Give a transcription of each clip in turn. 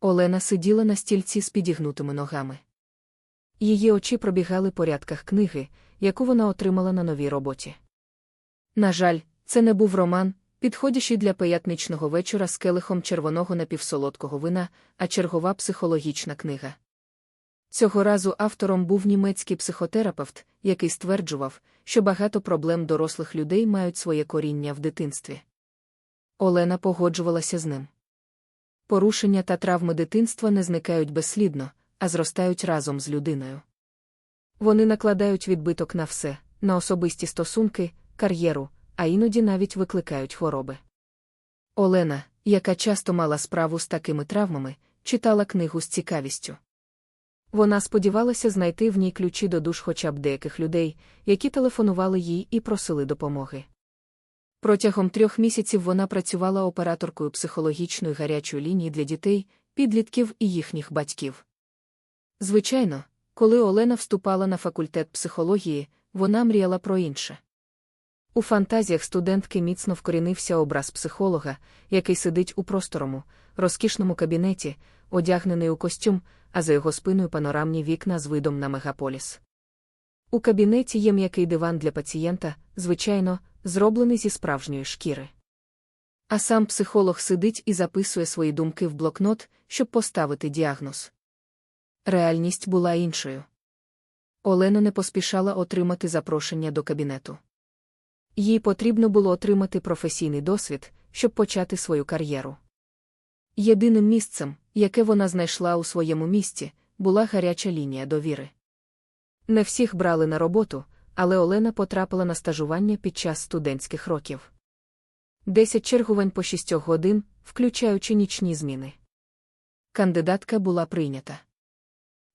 Олена сиділа на стільці з підігнутими ногами. Її очі пробігали по рядках книги, яку вона отримала на новій роботі. На жаль, це не був роман, підходячий для пиятничного вечора з келихом червоного напівсолодкого вина, а чергова психологічна книга. Цього разу автором був німецький психотерапевт, який стверджував, що багато проблем дорослих людей мають своє коріння в дитинстві. Олена погоджувалася з ним. Порушення та травми дитинства не зникають безслідно, а зростають разом з людиною. Вони накладають відбиток на все, на особисті стосунки, кар'єру, а іноді навіть викликають хвороби. Олена, яка часто мала справу з такими травмами, читала книгу з цікавістю. Вона сподівалася знайти в ній ключі до душ хоча б деяких людей, які телефонували їй і просили допомоги. Протягом трьох місяців вона працювала операторкою психологічної гарячої лінії для дітей, підлітків і їхніх батьків. Звичайно, коли Олена вступала на факультет психології, вона мріяла про інше. У фантазіях студентки міцно вкорінився образ психолога, який сидить у просторому, розкішному кабінеті, одягнений у костюм, а за його спиною панорамні вікна з видом на мегаполіс. У кабінеті є м'який диван для пацієнта, звичайно, зроблений зі справжньої шкіри. А сам психолог сидить і записує свої думки в блокнот, щоб поставити діагноз. Реальність була іншою. Олена не поспішала отримати запрошення до кабінету. Їй потрібно було отримати професійний досвід, щоб почати свою кар'єру. Єдиним місцем, яке вона знайшла у своєму місті, була гаряча лінія довіри. Не всіх брали на роботу, але Олена потрапила на стажування під час студентських років. Десять чергувань по шістьох годин, включаючи нічні зміни. Кандидатка була прийнята.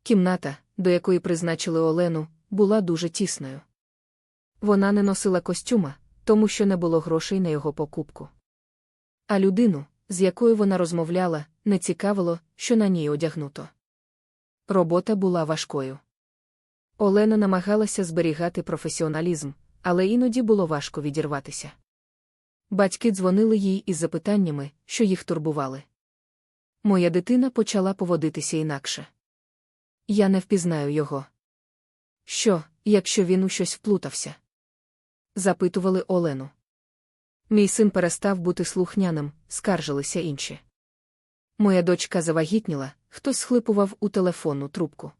Кімната, до якої призначили Олену, була дуже тісною. Вона не носила костюма, тому що не було грошей на його покупку. А людину, з якою вона розмовляла, не цікавило, що на ній одягнуто. Робота була важкою. Олена намагалася зберігати професіоналізм, але іноді було важко відірватися. Батьки дзвонили їй із запитаннями, що їх турбували. Моя дитина почала поводитися інакше. Я не впізнаю його. Що, якщо він у щось вплутався? запитували Олену. Мій син перестав бути слухняним, скаржилися інші. Моя дочка завагітніла, хтось схлипував у телефонну трубку.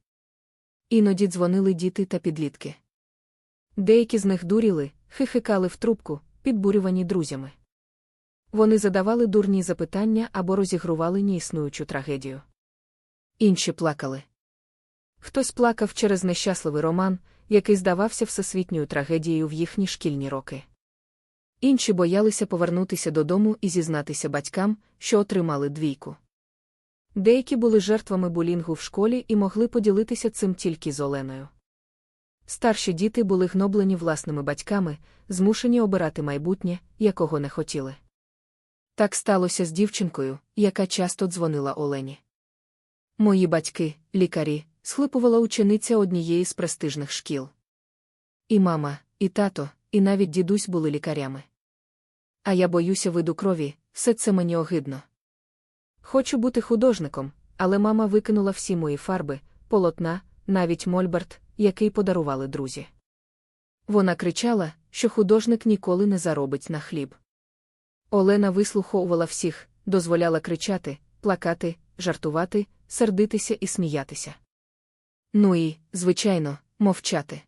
Іноді дзвонили діти та підлітки. Деякі з них дуріли, хихикали в трубку, підбурювані друзями. Вони задавали дурні запитання або розігрували неіснуючу трагедію. Інші плакали. Хтось плакав через нещасливий роман, який здавався всесвітньою трагедією в їхні шкільні роки. Інші боялися повернутися додому і зізнатися батькам, що отримали двійку. Деякі були жертвами булінгу в школі і могли поділитися цим тільки з Оленою. Старші діти були гноблені власними батьками, змушені обирати майбутнє, якого не хотіли. Так сталося з дівчинкою, яка часто дзвонила Олені. Мої батьки, лікарі, схлипувала учениця однієї з престижних шкіл. І мама, і тато, і навіть дідусь були лікарями. А я боюся виду крові, все це мені огидно. Хочу бути художником, але мама викинула всі мої фарби, полотна, навіть мольберт, який подарували друзі. Вона кричала, що художник ніколи не заробить на хліб. Олена вислуховувала всіх, дозволяла кричати, плакати, жартувати, сердитися і сміятися. Ну і, звичайно, мовчати.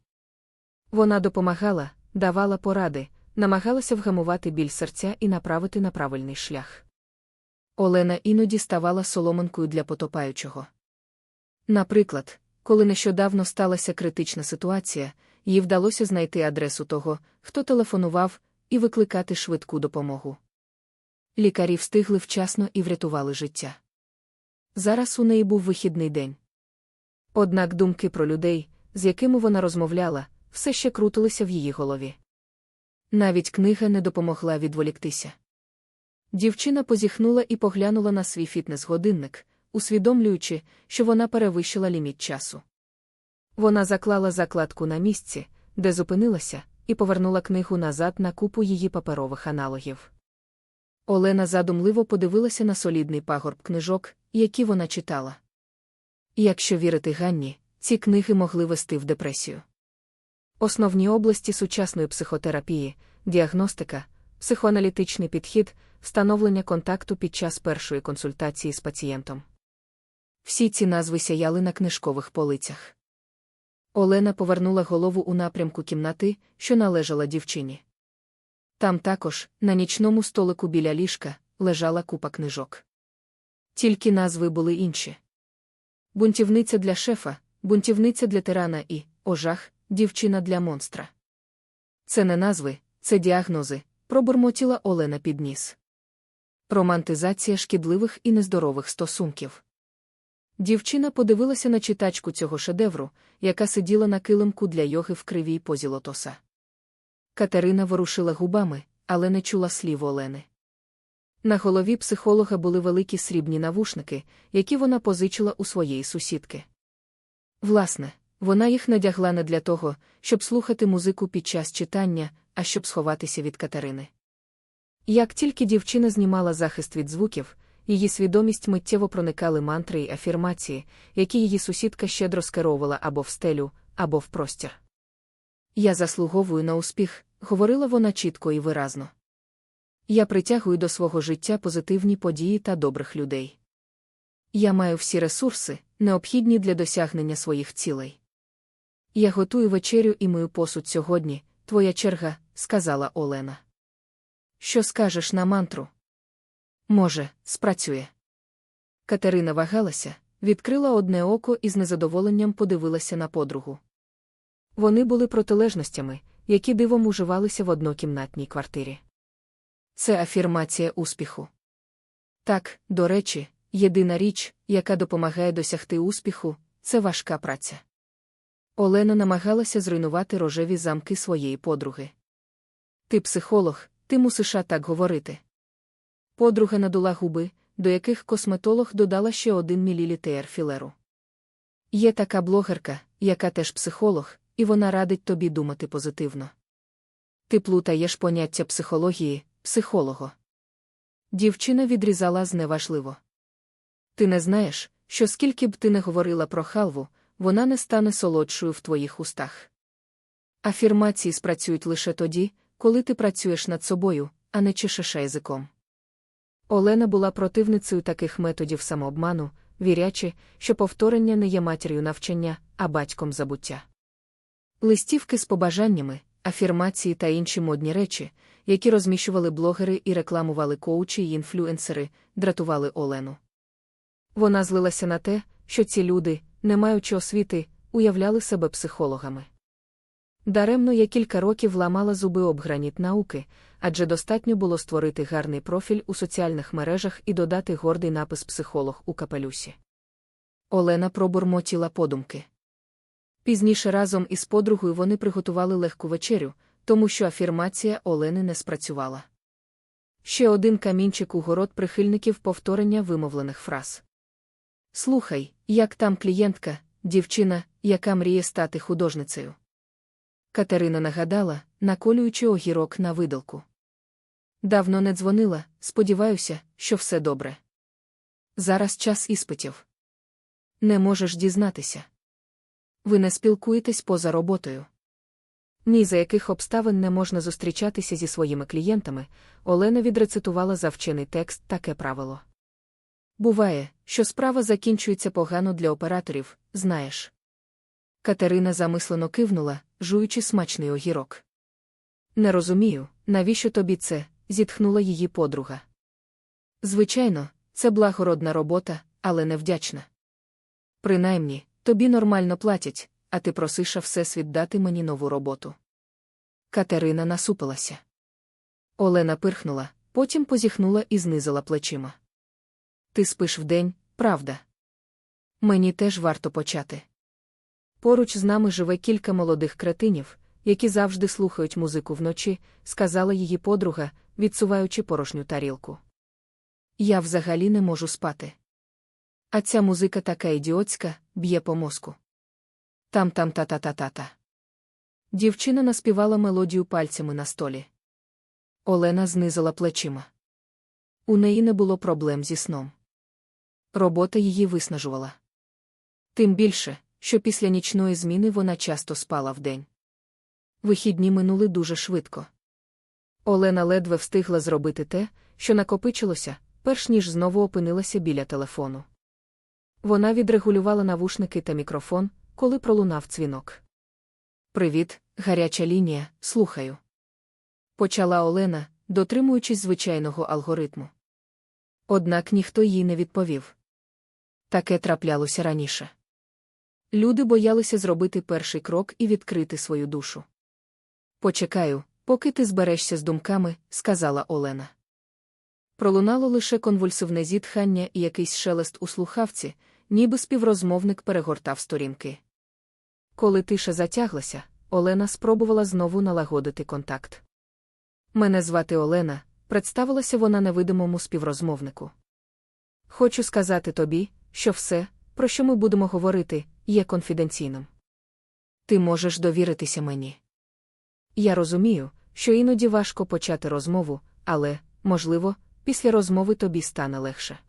Вона допомагала, давала поради, намагалася вгамувати біль серця і направити на правильний шлях. Олена іноді ставала соломинкою для потопаючого. Наприклад, коли нещодавно сталася критична ситуація, їй вдалося знайти адресу того, хто телефонував, і викликати швидку допомогу. Лікарі встигли вчасно і врятували життя. Зараз у неї був вихідний день. Однак думки про людей, з якими вона розмовляла, все ще крутилися в її голові. Навіть книга не допомогла відволіктися. Дівчина позіхнула і поглянула на свій фітнес-годинник, усвідомлюючи, що вона перевищила ліміт часу. Вона заклала закладку на місці, де зупинилася, і повернула книгу назад на купу її паперових аналогів. Олена задумливо подивилася на солідний пагорб книжок, які вона читала. Якщо вірити Ганні, ці книги могли вести в депресію. Основні області сучасної психотерапії, діагностика, психоаналітичний підхід, встановлення контакту під час першої консультації з пацієнтом. Всі ці назви сяяли на книжкових полицях. Олена повернула голову у напрямку кімнати, що належала дівчині. Там також, на нічному столику біля ліжка, лежала купа книжок. Тільки назви були інші. Бунтівниця для шефа, бунтівниця для тирана і, ожах, дівчина для монстра. Це не назви, це діагнози, пробурмотіла Олена під ніс. Романтизація шкідливих і нездорових стосунків. Дівчина подивилася на читачку цього шедевру, яка сиділа на килимку для йоги в кривій позі лотоса. Катерина ворушила губами, але не чула слів Олени. На голові психолога були великі срібні навушники, які вона позичила у своєї сусідки. Власне, вона їх надягла не для того, щоб слухати музику під час читання, а щоб сховатися від Катерини. Як тільки дівчина знімала захист від звуків, її свідомість миттєво проникали мантри й афірмації, які її сусідка щедро скеровувала або в стелю, або в простір. Я заслуговую на успіх, говорила вона чітко і виразно. Я притягую до свого життя позитивні події та добрих людей. Я маю всі ресурси, необхідні для досягнення своїх цілей. Я готую вечерю і мою посуд сьогодні, твоя черга, сказала Олена. Що скажеш на мантру? Може, спрацює. Катерина вагалася, відкрила одне око і з незадоволенням подивилася на подругу. Вони були протилежностями, які дивом уживалися в однокімнатній квартирі. Це афірмація успіху. Так, до речі, єдина річ, яка допомагає досягти успіху, це важка праця. Олена намагалася зруйнувати рожеві замки своєї подруги. Ти психолог, ти мусиш так говорити. Подруга надула губи, до яких косметолог додала ще один мілілітер філеру. Є така блогерка, яка теж психолог, і вона радить тобі думати позитивно. Ти плутаєш поняття психології, психолого. Дівчина відрізала зневажливо. Ти не знаєш, що скільки б ти не говорила про халву, вона не стане солодшою в твоїх устах. Афірмації спрацюють лише тоді, коли ти працюєш над собою, а не чешеш язиком. Олена була противницею таких методів самообману, вірячи, що повторення не є матір'ю навчання, а батьком забуття. Листівки з побажаннями, афірмації та інші модні речі, які розміщували блогери і рекламували коучі й інфлюенсери, дратували Олену. Вона злилася на те, що ці люди, не маючи освіти, уявляли себе психологами. Даремно я кілька років ламала зуби об граніт науки, адже достатньо було створити гарний профіль у соціальних мережах і додати гордий напис психолог у капелюсі. Олена пробурмотіла подумки. Пізніше разом із подругою вони приготували легку вечерю, тому що афірмація Олени не спрацювала. Ще один камінчик у город прихильників повторення вимовлених фраз. Слухай, як там клієнтка, дівчина, яка мріє стати художницею. Катерина нагадала, наколюючи огірок на видалку. Давно не дзвонила, сподіваюся, що все добре. Зараз час іспитів. Не можеш дізнатися. Ви не спілкуєтесь поза роботою. Ні за яких обставин не можна зустрічатися зі своїми клієнтами, Олена відрецитувала за вчений текст таке правило. Буває, що справа закінчується погано для операторів, знаєш. Катерина замислено кивнула, жуючи смачний огірок. Не розумію, навіщо тобі це, зітхнула її подруга. Звичайно, це благородна робота, але невдячна. Принаймні, тобі нормально платять, а ти просиш Всесвіт дати мені нову роботу. Катерина насупилася. Олена пирхнула, потім позіхнула і знизила плечима. Ти спиш вдень, правда? Мені теж варто почати. Поруч з нами живе кілька молодих кретинів, які завжди слухають музику вночі, сказала її подруга, відсуваючи порожню тарілку. Я взагалі не можу спати. А ця музика така ідіотська, б'є по мозку. Там там та та та та та. Дівчина наспівала мелодію пальцями на столі. Олена знизила плечима. У неї не було проблем зі сном. Робота її виснажувала. Тим більше, що після нічної зміни вона часто спала вдень. Вихідні минули дуже швидко. Олена ледве встигла зробити те, що накопичилося, перш ніж знову опинилася біля телефону. Вона відрегулювала навушники та мікрофон, коли пролунав дзвінок. Привіт, гаряча лінія, слухаю. Почала Олена, дотримуючись звичайного алгоритму. Однак ніхто їй не відповів. Таке траплялося раніше. Люди боялися зробити перший крок і відкрити свою душу. Почекаю, поки ти зберешся з думками, сказала Олена. Пролунало лише конвульсивне зітхання і якийсь шелест у слухавці, ніби співрозмовник перегортав сторінки. Коли тиша затяглася, Олена спробувала знову налагодити контакт. Мене звати Олена, представилася вона невидимому співрозмовнику. Хочу сказати тобі, що все, про що ми будемо говорити, є конфіденційним. Ти можеш довіритися мені. Я розумію, що іноді важко почати розмову, але, можливо, після розмови тобі стане легше.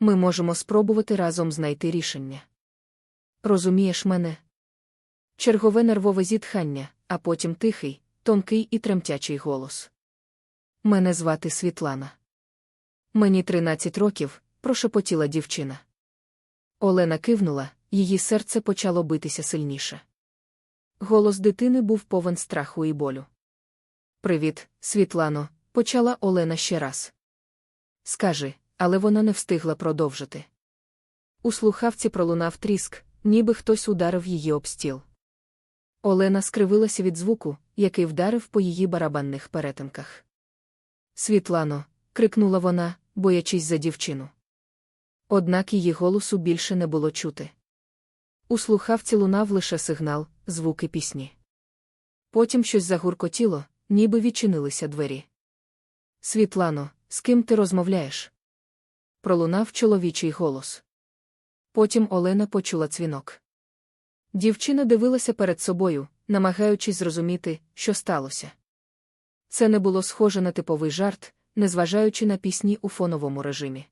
Ми можемо спробувати разом знайти рішення. Розумієш мене? Чергове нервове зітхання, а потім тихий, тонкий і тремтячий голос. Мене звати Світлана. Мені 13 років, прошепотіла дівчина. Олена кивнула, її серце почало битися сильніше. Голос дитини був повен страху і болю. Привіт, Світлано, почала Олена ще раз. Скажи, але вона не встигла продовжити. У слухавці пролунав тріск, ніби хтось ударив її об стіл. Олена скривилася від звуку, який вдарив по її барабанних перетинках. Світлано, крикнула вона, боячись за дівчину. Однак її голосу більше не було чути. У слухавці лунав лише сигнал, звуки пісні. Потім щось загуркотіло, ніби відчинилися двері. Світлано, з ким ти розмовляєш? Пролунав чоловічий голос. Потім Олена почула дзвінок. Дівчина дивилася перед собою, намагаючись зрозуміти, що сталося. Це не було схоже на типовий жарт, незважаючи на пісні у фоновому режимі.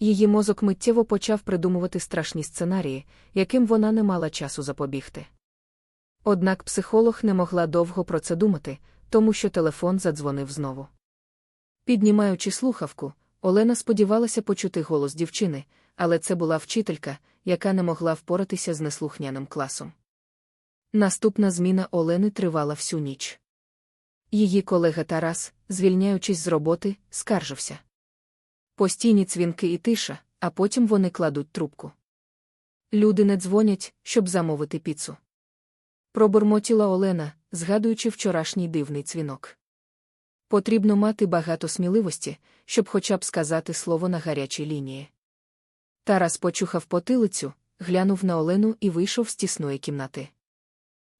Її мозок миттєво почав придумувати страшні сценарії, яким вона не мала часу запобігти. Однак психолог не могла довго про це думати, тому що телефон задзвонив знову. Піднімаючи слухавку, Олена сподівалася почути голос дівчини, але це була вчителька, яка не могла впоратися з неслухняним класом. Наступна зміна Олени тривала всю ніч. Її колега Тарас, звільняючись з роботи, скаржився. Постійні цвінки і тиша, а потім вони кладуть трубку. Люди не дзвонять, щоб замовити піцу. Пробурмотіла Олена, згадуючи вчорашній дивний дзвінок. Потрібно мати багато сміливості, щоб хоча б сказати слово на гарячій лінії. Тарас почухав потилицю, глянув на Олену і вийшов з тісної кімнати.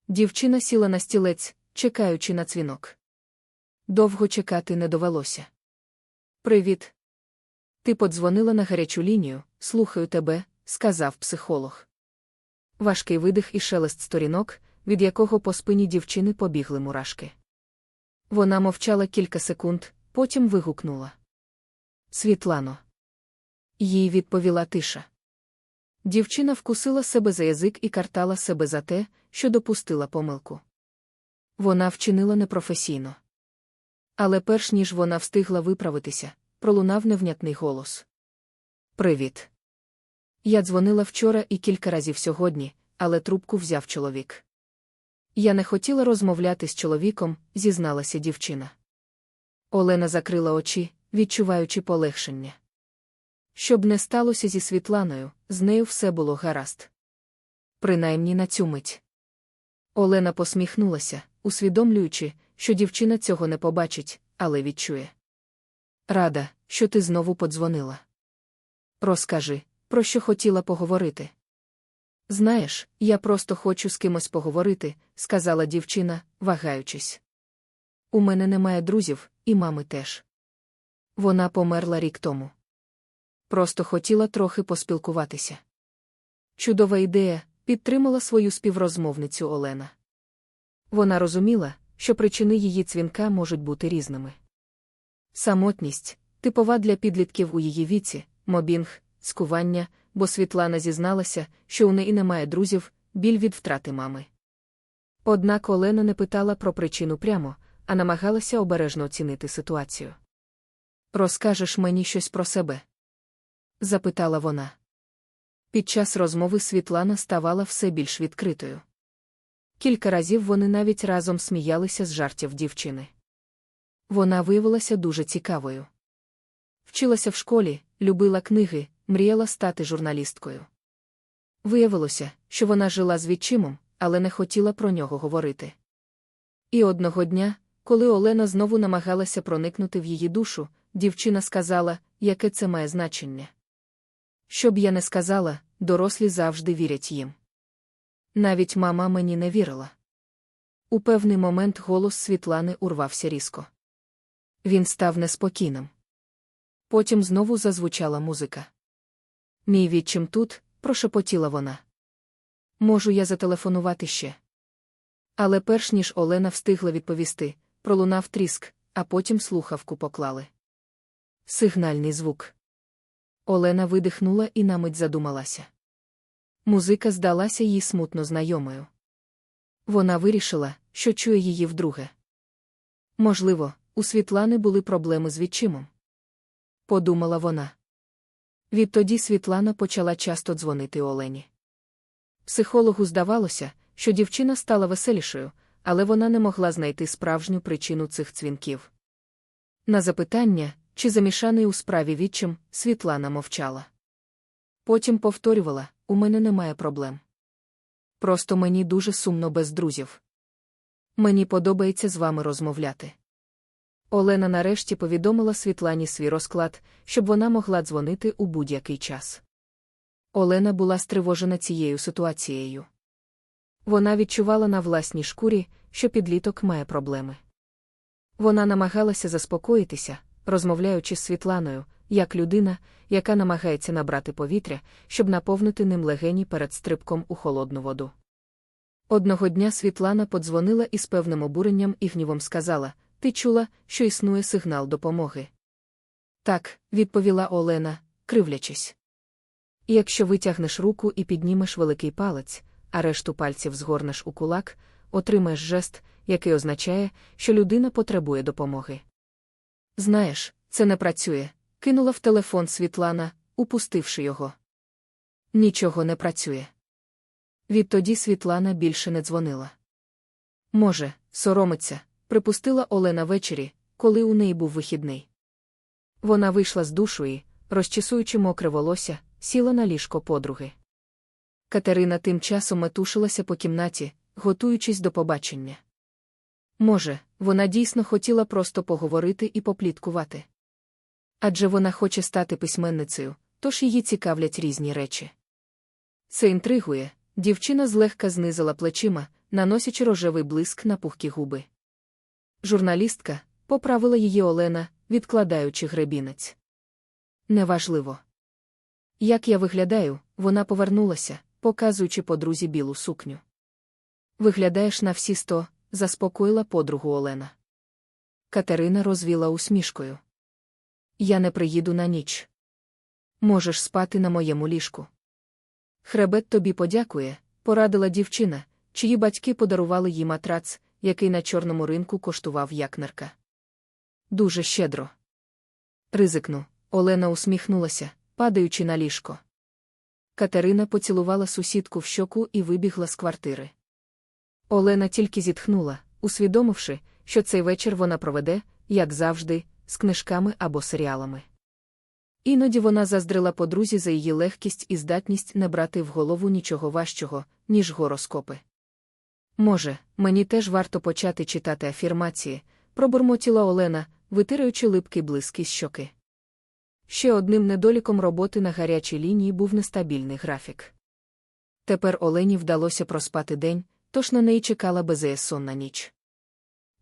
Дівчина сіла на стілець, чекаючи на дзвінок. Довго чекати не довелося. Привіт. Ти подзвонила на гарячу лінію, слухаю тебе, сказав психолог. Важкий видих і шелест сторінок, від якого по спині дівчини побігли мурашки. Вона мовчала кілька секунд, потім вигукнула. Світлано. Їй відповіла тиша. Дівчина вкусила себе за язик і картала себе за те, що допустила помилку. Вона вчинила непрофесійно. Але перш ніж вона встигла виправитися, пролунав невнятний голос. Привіт. Я дзвонила вчора і кілька разів сьогодні, але трубку взяв чоловік. Я не хотіла розмовляти з чоловіком, зізналася дівчина. Олена закрила очі, відчуваючи полегшення. Щоб не сталося зі Світланою, з нею все було гаразд. Принаймні на цю мить. Олена посміхнулася, усвідомлюючи, що дівчина цього не побачить, але відчує. Рада, що ти знову подзвонила. Розкажи, про що хотіла поговорити. Знаєш, я просто хочу з кимось поговорити, сказала дівчина, вагаючись. У мене немає друзів, і мами теж. Вона померла рік тому. Просто хотіла трохи поспілкуватися. Чудова ідея підтримала свою співрозмовницю Олена. Вона розуміла, що причини її цвінка можуть бути різними. Самотність, типова для підлітків у її віці, мобінг, скування, бо Світлана зізналася, що у неї немає друзів, біль від втрати мами. Однак Олена не питала про причину прямо, а намагалася обережно оцінити ситуацію. Розкажеш мені щось про себе? запитала вона. Під час розмови Світлана ставала все більш відкритою. Кілька разів вони навіть разом сміялися з жартів дівчини. Вона виявилася дуже цікавою. Вчилася в школі, любила книги, мріяла стати журналісткою. Виявилося, що вона жила з відчимом, але не хотіла про нього говорити. І одного дня, коли Олена знову намагалася проникнути в її душу, дівчина сказала, яке це має значення. Щоб я не сказала, дорослі завжди вірять їм. Навіть мама мені не вірила. У певний момент голос Світлани урвався різко. Він став неспокійним. Потім знову зазвучала музика. Мій відчим тут, прошепотіла вона. Можу я зателефонувати ще. Але перш ніж Олена встигла відповісти, пролунав тріск, а потім слухавку поклали. Сигнальний звук. Олена видихнула і на мить задумалася. Музика здалася їй смутно знайомою. Вона вирішила, що чує її вдруге. Можливо, у Світлани були проблеми з відчимом. Подумала вона. Відтоді Світлана почала часто дзвонити Олені. Психологу здавалося, що дівчина стала веселішою, але вона не могла знайти справжню причину цих дзвінків. На запитання, чи замішаний у справі відчим, Світлана мовчала. Потім повторювала у мене немає проблем. Просто мені дуже сумно без друзів. Мені подобається з вами розмовляти. Олена нарешті повідомила Світлані свій розклад, щоб вона могла дзвонити у будь-який час. Олена була стривожена цією ситуацією. Вона відчувала на власній шкурі, що підліток має проблеми. Вона намагалася заспокоїтися, розмовляючи з Світланою, як людина, яка намагається набрати повітря, щоб наповнити ним легені перед стрибком у холодну воду. Одного дня Світлана подзвонила із певним обуренням і гнівом сказала Ти чула, що існує сигнал допомоги? Так, відповіла Олена, кривлячись. І якщо витягнеш руку і піднімеш великий палець, а решту пальців згорнеш у кулак, отримаєш жест, який означає, що людина потребує допомоги. Знаєш, це не працює, кинула в телефон Світлана, упустивши його. Нічого не працює. Відтоді Світлана більше не дзвонила. Може, соромиться, припустила Олена ввечері, коли у неї був вихідний. Вона вийшла з душу і, розчісуючи мокре волосся, сіла на ліжко подруги. Катерина тим часом метушилася по кімнаті, готуючись до побачення. Може, вона дійсно хотіла просто поговорити і попліткувати. Адже вона хоче стати письменницею, тож її цікавлять різні речі. Це інтригує, дівчина злегка знизила плечима, наносячи рожевий блиск на пухкі губи. Журналістка поправила її Олена, відкладаючи гребінець. Неважливо. Як я виглядаю, вона повернулася, показуючи подрузі білу сукню. Виглядаєш на всі сто, заспокоїла подругу Олена. Катерина розвіла усмішкою. Я не приїду на ніч. Можеш спати на моєму ліжку. Хребет тобі подякує, порадила дівчина, чиї батьки подарували їй матрац, який на чорному ринку коштував якнерка. Дуже щедро. Ризикну, Олена усміхнулася, падаючи на ліжко. Катерина поцілувала сусідку в щоку і вибігла з квартири. Олена тільки зітхнула, усвідомивши, що цей вечір вона проведе, як завжди, з книжками або серіалами. Іноді вона заздрила подрузі за її легкість і здатність не брати в голову нічого важчого, ніж гороскопи. Може, мені теж варто почати читати афірмації, пробурмотіла Олена, витираючи липкий блиск із щоки. Ще одним недоліком роботи на гарячій лінії був нестабільний графік. Тепер Олені вдалося проспати день, тож на неї чекала безеясонна ніч.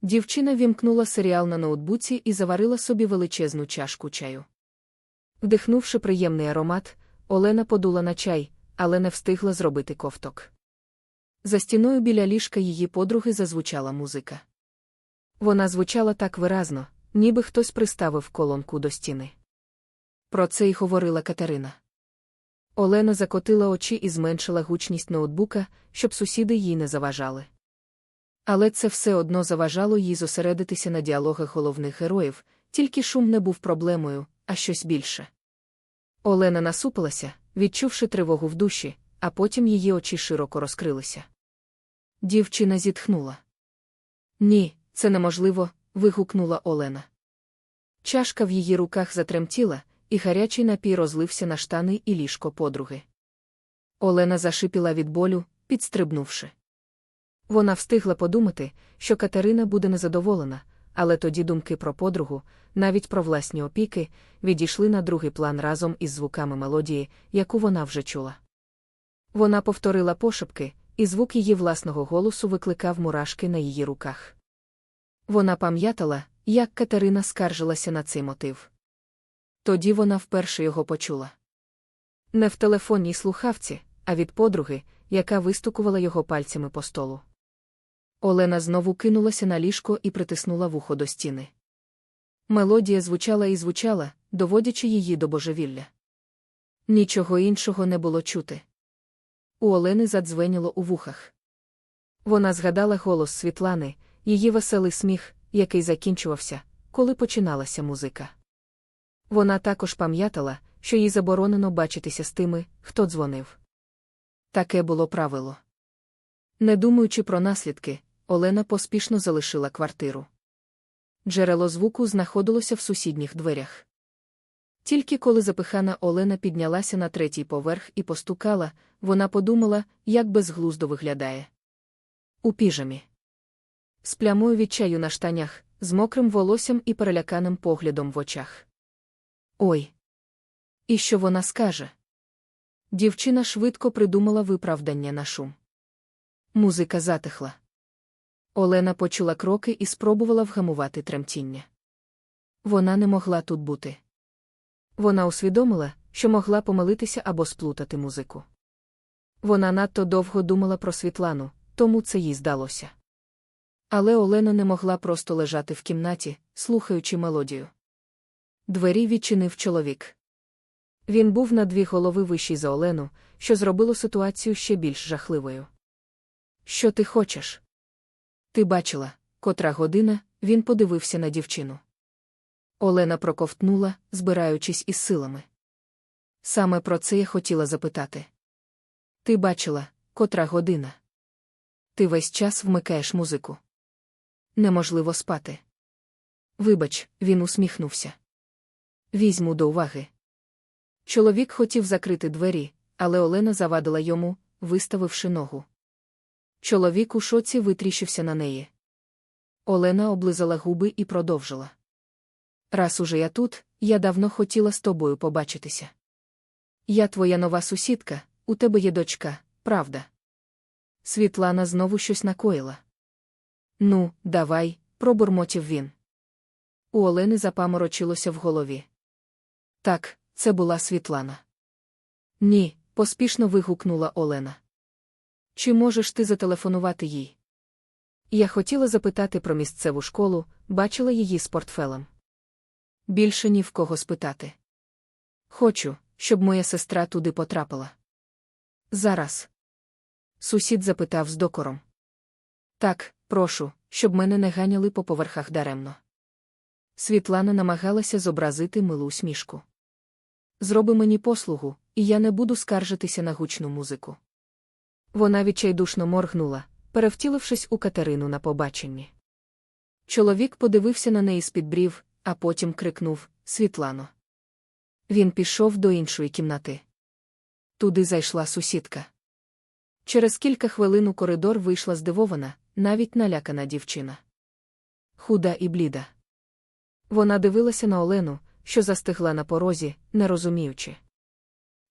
Дівчина вімкнула серіал на ноутбуці і заварила собі величезну чашку чаю. Вдихнувши приємний аромат, Олена подула на чай, але не встигла зробити ковток. За стіною біля ліжка її подруги зазвучала музика. Вона звучала так виразно, ніби хтось приставив колонку до стіни. Про це й говорила Катерина. Олена закотила очі і зменшила гучність ноутбука, щоб сусіди їй не заважали. Але це все одно заважало їй зосередитися на діалогах головних героїв, тільки шум не був проблемою, а щось більше. Олена насупилася, відчувши тривогу в душі, а потім її очі широко розкрилися. Дівчина зітхнула. Ні, це неможливо. вигукнула Олена. Чашка в її руках затремтіла, і гарячий напій розлився на штани і ліжко подруги. Олена зашипіла від болю, підстрибнувши. Вона встигла подумати, що Катерина буде незадоволена, але тоді думки про подругу, навіть про власні опіки, відійшли на другий план разом із звуками мелодії, яку вона вже чула. Вона повторила пошепки, і звук її власного голосу викликав мурашки на її руках. Вона пам'ятала, як Катерина скаржилася на цей мотив. Тоді вона вперше його почула. Не в телефонній слухавці, а від подруги, яка вистукувала його пальцями по столу. Олена знову кинулася на ліжко і притиснула вухо до стіни. Мелодія звучала і звучала, доводячи її до божевілля. Нічого іншого не було чути. У Олени задзвеніло у вухах. Вона згадала голос Світлани, її веселий сміх, який закінчувався, коли починалася музика. Вона також пам'ятала, що їй заборонено бачитися з тими, хто дзвонив. Таке було правило. Не думаючи про наслідки, Олена поспішно залишила квартиру. Джерело звуку знаходилося в сусідніх дверях. Тільки коли запихана Олена піднялася на третій поверх і постукала, вона подумала, як безглуздо виглядає. У піжамі. З плямою відчаю на штанях, з мокрим волоссям і переляканим поглядом в очах. Ой. І що вона скаже? Дівчина швидко придумала виправдання на шум. Музика затихла. Олена почула кроки і спробувала вгамувати тремтіння. Вона не могла тут бути. Вона усвідомила, що могла помилитися або сплутати музику. Вона надто довго думала про Світлану, тому це їй здалося. Але Олена не могла просто лежати в кімнаті, слухаючи мелодію. Двері відчинив чоловік. Він був на дві голови вищий за Олену, що зробило ситуацію ще більш жахливою. Що ти хочеш? Ти бачила, котра година він подивився на дівчину. Олена проковтнула, збираючись із силами. Саме про це я хотіла запитати. Ти бачила, котра година. Ти весь час вмикаєш музику. Неможливо спати. Вибач, він усміхнувся. Візьму до уваги. Чоловік хотів закрити двері, але Олена завадила йому, виставивши ногу. Чоловік у шоці витріщився на неї. Олена облизала губи і продовжила. Раз уже я тут, я давно хотіла з тобою побачитися. Я твоя нова сусідка, у тебе є дочка, правда. Світлана знову щось накоїла. Ну, давай, пробурмотів він. У Олени запаморочилося в голові. Так, це була Світлана. Ні, поспішно вигукнула Олена. Чи можеш ти зателефонувати їй? Я хотіла запитати про місцеву школу, бачила її з портфелем. Більше ні в кого спитати. Хочу, щоб моя сестра туди потрапила. Зараз. Сусід запитав з докором. Так, прошу, щоб мене не ганяли по поверхах даремно. Світлана намагалася зобразити милу усмішку. Зроби мені послугу, і я не буду скаржитися на гучну музику. Вона відчайдушно моргнула, перевтілившись у Катерину на побаченні. Чоловік подивився на неї з-під брів, а потім крикнув Світлано. Він пішов до іншої кімнати. Туди зайшла сусідка. Через кілька хвилин у коридор вийшла здивована, навіть налякана дівчина. Худа і бліда. Вона дивилася на Олену, що застигла на порозі, не розуміючи.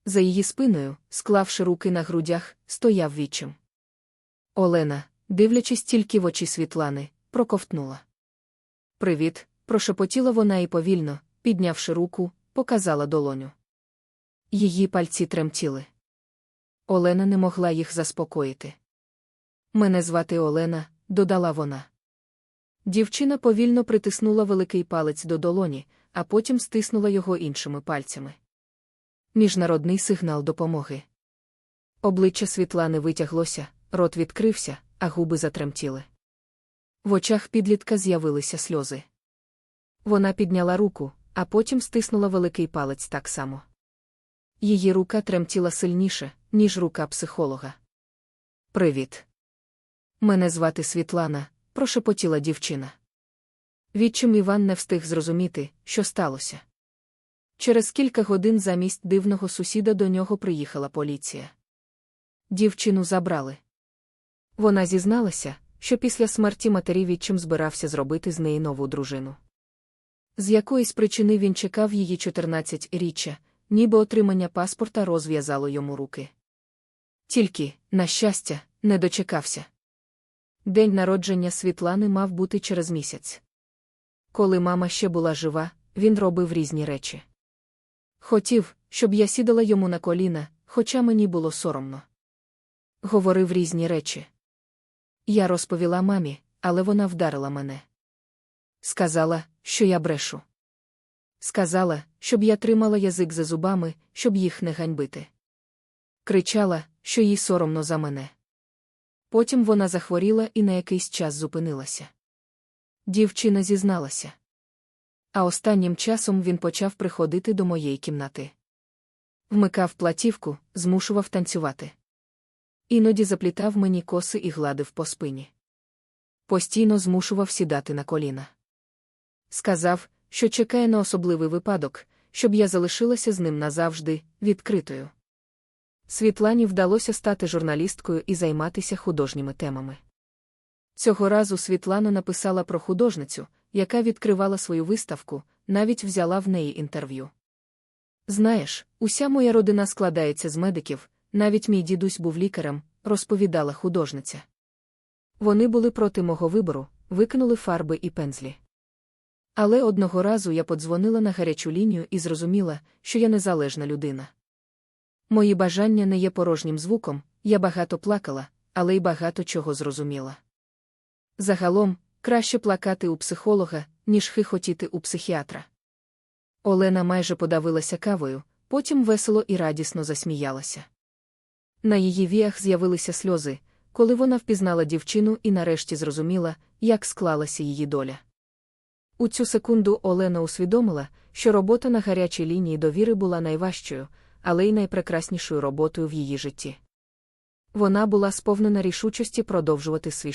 За її спиною, склавши руки на грудях, стояв вічим. Олена, дивлячись тільки в очі Світлани, проковтнула. Привіт, прошепотіла вона і повільно, піднявши руку, показала долоню. Її пальці тремтіли. Олена не могла їх заспокоїти. Мене звати Олена, додала вона. Дівчина повільно притиснула великий палець до долоні, а потім стиснула його іншими пальцями. Міжнародний сигнал допомоги. Обличчя Світлани витяглося, рот відкрився, а губи затремтіли. В очах підлітка з'явилися сльози. Вона підняла руку, а потім стиснула великий палець так само. Її рука тремтіла сильніше, ніж рука психолога. Привіт. Мене звати Світлана, прошепотіла дівчина. Відчим Іван не встиг зрозуміти, що сталося. Через кілька годин замість дивного сусіда до нього приїхала поліція. Дівчину забрали. Вона зізналася, що після смерті матері відчим збирався зробити з неї нову дружину. З якоїсь причини він чекав її 14-річчя, ніби отримання паспорта розв'язало йому руки. Тільки, на щастя, не дочекався. День народження Світлани мав бути через місяць. Коли мама ще була жива, він робив різні речі. Хотів, щоб я сідала йому на коліна, хоча мені було соромно. Говорив різні речі. Я розповіла мамі, але вона вдарила мене. Сказала, що я брешу. Сказала, щоб я тримала язик за зубами, щоб їх не ганьбити. Кричала, що їй соромно за мене. Потім вона захворіла і на якийсь час зупинилася. Дівчина зізналася. А останнім часом він почав приходити до моєї кімнати. Вмикав платівку, змушував танцювати. Іноді заплітав мені коси і гладив по спині. Постійно змушував сідати на коліна. Сказав, що чекає на особливий випадок, щоб я залишилася з ним назавжди, відкритою. Світлані вдалося стати журналісткою і займатися художніми темами. Цього разу Світлана написала про художницю, яка відкривала свою виставку, навіть взяла в неї інтерв'ю. Знаєш, уся моя родина складається з медиків, навіть мій дідусь був лікарем, розповідала художниця. Вони були проти мого вибору, викинули фарби і пензлі. Але одного разу я подзвонила на гарячу лінію і зрозуміла, що я незалежна людина. Мої бажання не є порожнім звуком, я багато плакала, але й багато чого зрозуміла. Загалом, краще плакати у психолога, ніж хихотіти у психіатра. Олена майже подавилася кавою, потім весело і радісно засміялася. На її віях з'явилися сльози, коли вона впізнала дівчину і нарешті зрозуміла, як склалася її доля. У цю секунду Олена усвідомила, що робота на гарячій лінії довіри була найважчою, але й найпрекраснішою роботою в її житті. Вона була сповнена рішучості продовжувати свій